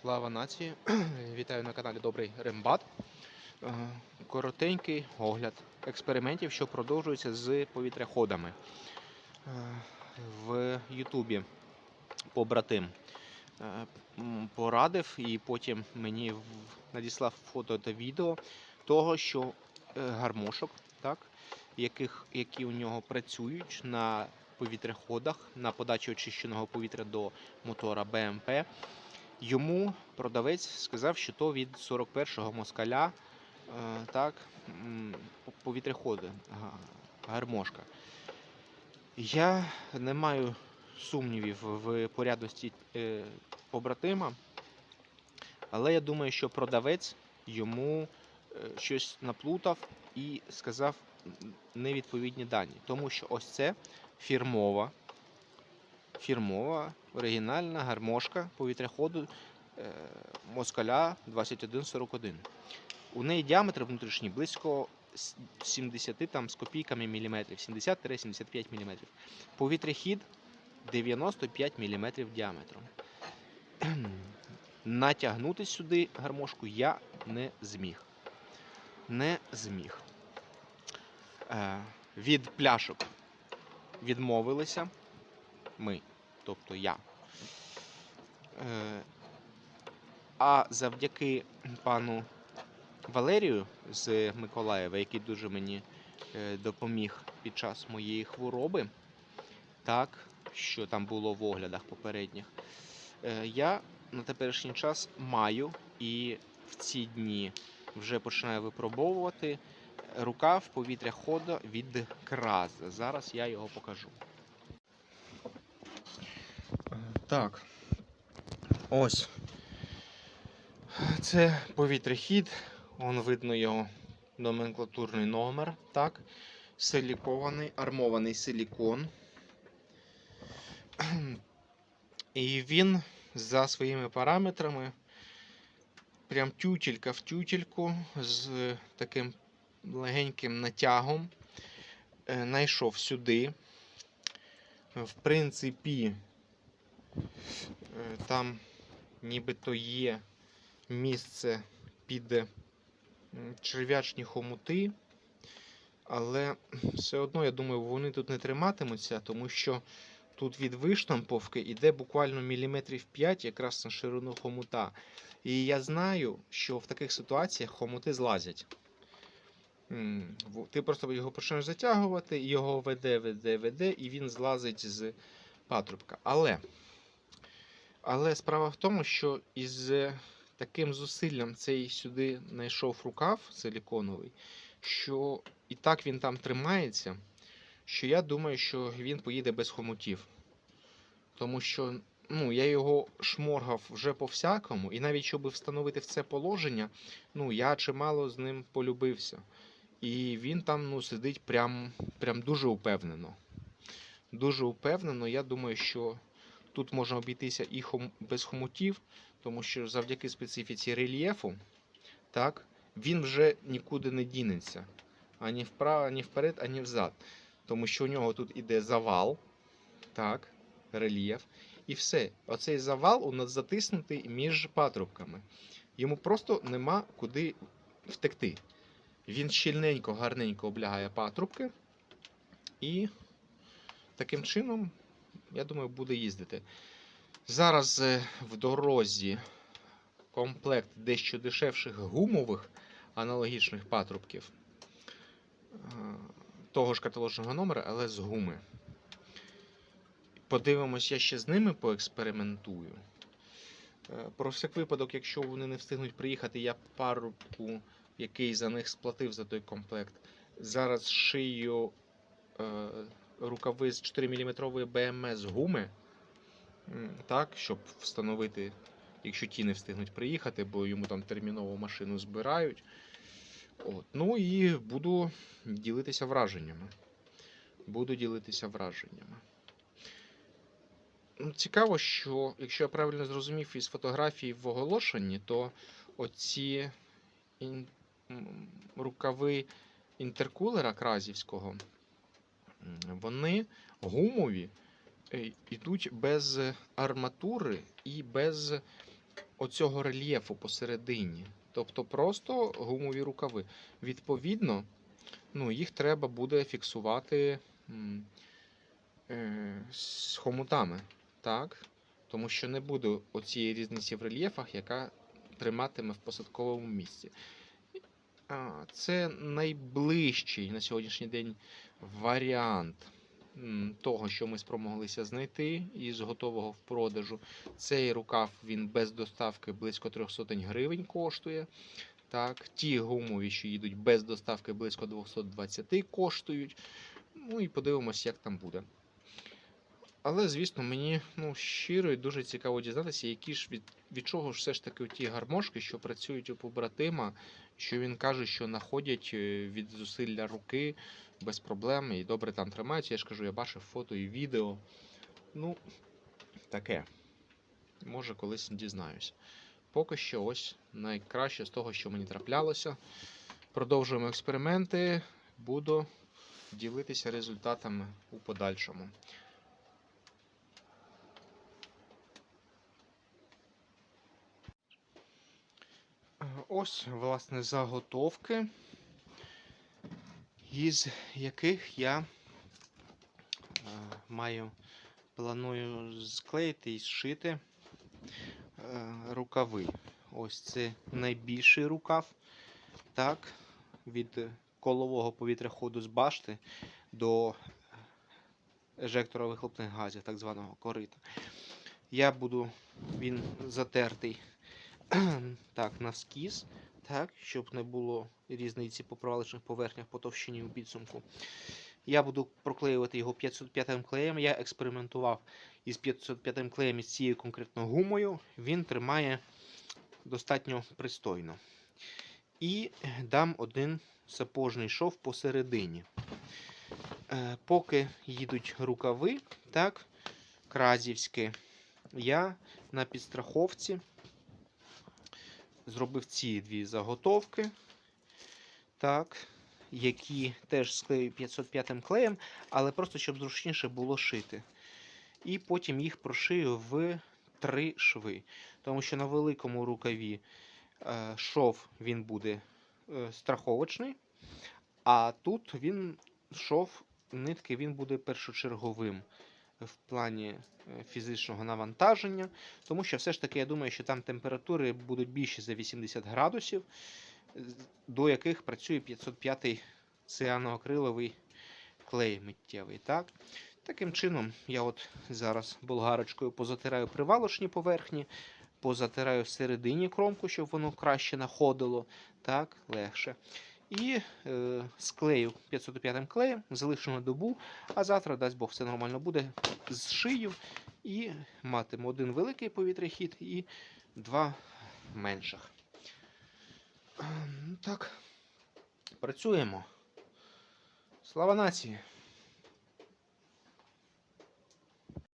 Слава нації! Вітаю на каналі Добрий Рембат. Е, Коротенький огляд експериментів, що продовжуються з повітряходами Е, в Ютубі. Побратим е, порадив і потім мені надіслав фото та відео того, що гармошок, так, яких, які у нього працюють на повітряходах на подачі очищеного повітря до мотора БМП. Йому продавець сказав, що то від 41-го москаля е, так, повітряходи, гармошка. Я не маю сумнівів в порядності е, побратима, але я думаю, що продавець йому е, щось наплутав і сказав невідповідні дані. Тому що ось це фірмова, фірмова оригінальна гармошка повітряходу е, москаля 2141. У неї діаметр внутрішній близько 70 там, з копійками міліметрів, 70-75 міліметрів. Повітряхід 95 міліметрів діаметром. Натягнути сюди гармошку я не зміг. Не зміг. Е, від пляшок відмовилися ми, тобто я. Е, а завдяки пану Валерію з Миколаєва, який дуже мені е, допоміг під час моєї хвороби, так, що там було в оглядах попередніх, е, я на теперішній час маю і в ці дні вже починаю випробовувати рукав повітря хода від краз. Зараз я його покажу. Так. Ось. Це повітряхід. Вон видно його номенклатурний номер. Так. Силікований, армований силікон. І він за своїми параметрами прям тютелька в тютельку з таким легеньким натягом. е, Найшов сюди. В принципі, там нібито є місце під черв'ячні хомути, але все одно, я думаю, вони тут не триматимуться, тому що тут від виштамповки йде буквально міліметрів 5 якраз на ширину хомута. І я знаю, що в таких ситуаціях хомути злазять. Ти просто його почнеш затягувати, його веде, веде, веде, і він злазить з патрубка. Але, але справа в тому, що із е, таким зусиллям цей сюди знайшов рукав силіконовий, що і так він там тримається, що я думаю, що він поїде без хомутів. Тому що ну, я його шморгав вже по-всякому, і навіть щоб встановити в це положення, ну, я чимало з ним полюбився. І він там ну, сидить прям, прям дуже упевнено. Дуже упевнено. Я думаю, що тут можна обійтися і хом... без хомутів, тому що завдяки специфіці рельєфу, так, він вже нікуди не дінеться. Ані вправо, ані вперед, ані взад. Тому що у нього тут іде завал, так, рельєф. І все. Оцей завал у нас затиснутий між патрубками. Йому просто нема куди втекти. Він щільненько, гарненько облягає патрубки. І таким чином, я думаю, буде їздити. Зараз е, в дорозі комплект дещо дешевших гумових аналогічних патрубків. е, Того ж каталожного номера, але з гуми. Подивимось, я ще з ними поекспериментую. Е, Про всяк випадок, якщо вони не встигнуть приїхати, я парубку, який за них сплатив за той комплект, зараз шию рукави з 4 мм БМС гуми. Так, щоб встановити, якщо ті не встигнуть приїхати, бо йому там терміново машину збирають. От. Ну і буду ділитися враженнями. Буду ділитися враженнями. Ну, Цікаво, що якщо я правильно зрозумів із фотографії в оголошенні, то оці ін... рукави інтеркулера кразівського, вони гумові, е, йдуть без арматури і без оцього рельєфу посередині. Тобто просто гумові рукави. Відповідно, ну, їх треба буде фіксувати е, з хомутами. Так? Тому що не буде оцієї різниці в рельєфах, яка триматиме в посадковому місці. Це найближчий на сьогоднішній день варіант того, що ми спромоглися знайти із готового в продажу. Цей рукав він без доставки близько 300 гривень коштує. Так, ті гумові, що їдуть без доставки близько 220 коштують. Ну і подивимось, як там буде. Але, звісно, мені ну, щиро і дуже цікаво дізнатися, які ж від, від чого ж все ж таки ті гармошки, що працюють у побратима, що він каже, що знаходять е, від зусилля руки без проблем і добре там тримаються. Я ж кажу, я бачив фото і відео. Ну, таке. Може, колись дізнаюсь. Поки що ось найкраще з того, що мені траплялося. Продовжуємо експерименти. Буду ділитися результатами у подальшому. Ось, власне, заготовки, із яких я е, маю планую склеїти і зшити е, рукави. Ось це найбільший рукав. Так, від колового повітряходу з башти до ежектора вихлопних газів, так званого корита. Я буду він затертий так, навскіз, так, щоб не було різниці по провалочних поверхнях по товщині у підсумку. Я буду проклеювати його 505 клеєм. Я експериментував із 505 клеєм із цією конкретно гумою. Він тримає достатньо пристойно. І дам один сапожний шов посередині. Е, Поки їдуть рукави, так, кразівські, я на підстраховці зробив ці дві заготовки, так, які теж склею 505 клеєм, але просто щоб зручніше було шити. І потім їх прошию в три шви. Тому що на великому рукаві е, шов він буде е, страховочний, а тут він шов нитки він буде першочерговим в плані е, фізичного навантаження, тому що все ж таки я думаю, що там температури будуть більші за 80 градусів, до яких працює 505 цианоакриловий клей миттєвий. Так? Таким чином, я от зараз болгарочкою позатираю привалочні поверхні, позатираю всередині кромку, щоб воно краще находило, так, легше. І е, склею 505 клеєм, залишу на добу, а завтра, дасть Бог, все нормально буде, зшию і матиму один великий повітряхід і два менших. Ем, Так, працюємо. Слава нації!